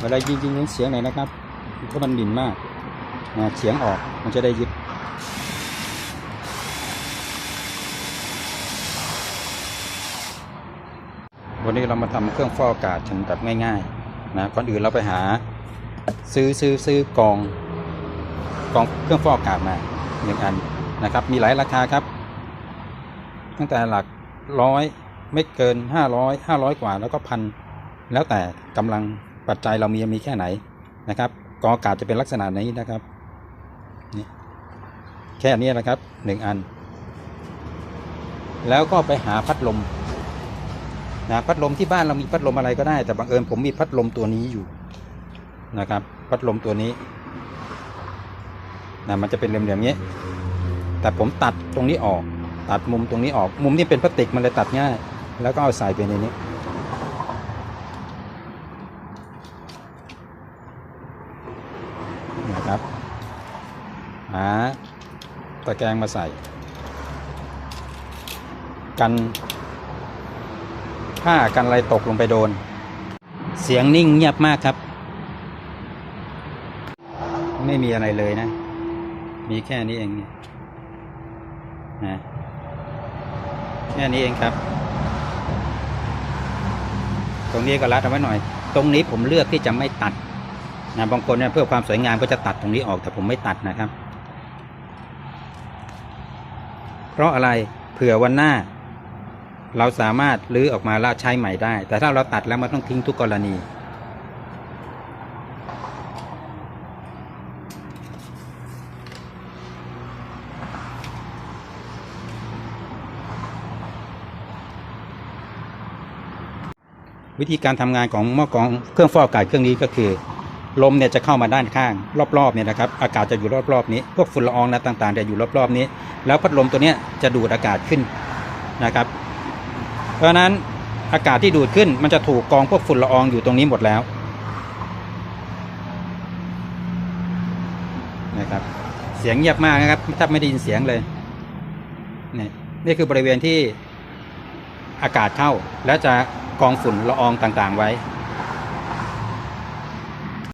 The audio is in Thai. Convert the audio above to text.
เวลายิงยิงเสียงไหนนะครับเพราะมันหมิ่นมากเสียงออกมันจะได้ยึดวันนี้เรามาทำเครื่องฟอกอากาศกันแบบง่ายๆนะก่อนอื่นเราไปหาซื้อซื้อซื้อกองกองเครื่องฟอกอากาศมาหนึ่งอันนะครับ มีหลายราคาครับ ตั้งแต่หลักร้อยไม่เกินห้าร้อยห้าร้อยกว่าแล้วก็พันแล้วแต่กำลัง ปัจจัยเรามีมีแค่ไหนนะครับกองอากาศจะเป็นลักษณะนี้นะครับนี่แค่นี้นะครับหนึ่งอัน แล้วก็ไปหาพัดลมนะพัดลมที่บ้านเรามีพัดลมอะไรก็ได้ แต่บังเอิญผมมีพัดลมตัวนี้อยู่นะครับ พัดลมตัวนี้นะมันจะเป็นเหลี่ยมๆอย่างนี้ แต่ผมตัดตรงนี้ออก ตัดมุมตรงนี้ออก มุมนี้เป็นพลาสติกมันเลยตัดง่าย แล้วก็เอาใส่ไปในนี้ นะครับ หาตะแกรงมาใส่ กันผ้ากันอะไรตกลงไปโดน เสียงนิ่งเงียบมากครับ ไม่มีอะไรเลยนะ มีแค่นี้เองนะแค่นี้เองครับ ตรงนี้ก็รัดเอาไว้หน่อย ตรงนี้ผมเลือกที่จะไม่ตัด นะบางคนเนี่ยเพื่อความสวยงามก็จะตัดตรงนี้ออกแต่ผมไม่ตัดนะครับ เพราะอะไรเผื่อวันหน้า เราสามารถรื้อออกมาแล้วใช้ใหม่ได้ แต่ถ้าเราตัดแล้วมันต้องทิ้งทุกกรณีวิธีการทำงานของหม้อกรองเครื่องฟอกอากาศเครื่องนี้ก็คือ ลมเนี่ยจะเข้ามาด้านข้าง รอบๆเนี่ยนะครับอากาศจะอยู่รอบๆนี้ พวกฝุ่นละอองนะต่างๆจะอยู่รอบๆนี้ แล้วพัดลมตัวเนี้ยจะดูดอากาศขึ้นนะครับ เพราะฉะนั้นอากาศที่ดูดขึ้น มันจะถูกกองพวกฝุ่นละอองอยู่ตรงนี้หมดแล้วนะครับเสียงเงียบมากนะครับแทบไม่ได้ยินเสียงเลยนี่นี่คือบริเวณที่อากาศเข้า แล้วจะกองฝุ่นละอองต่างๆไว้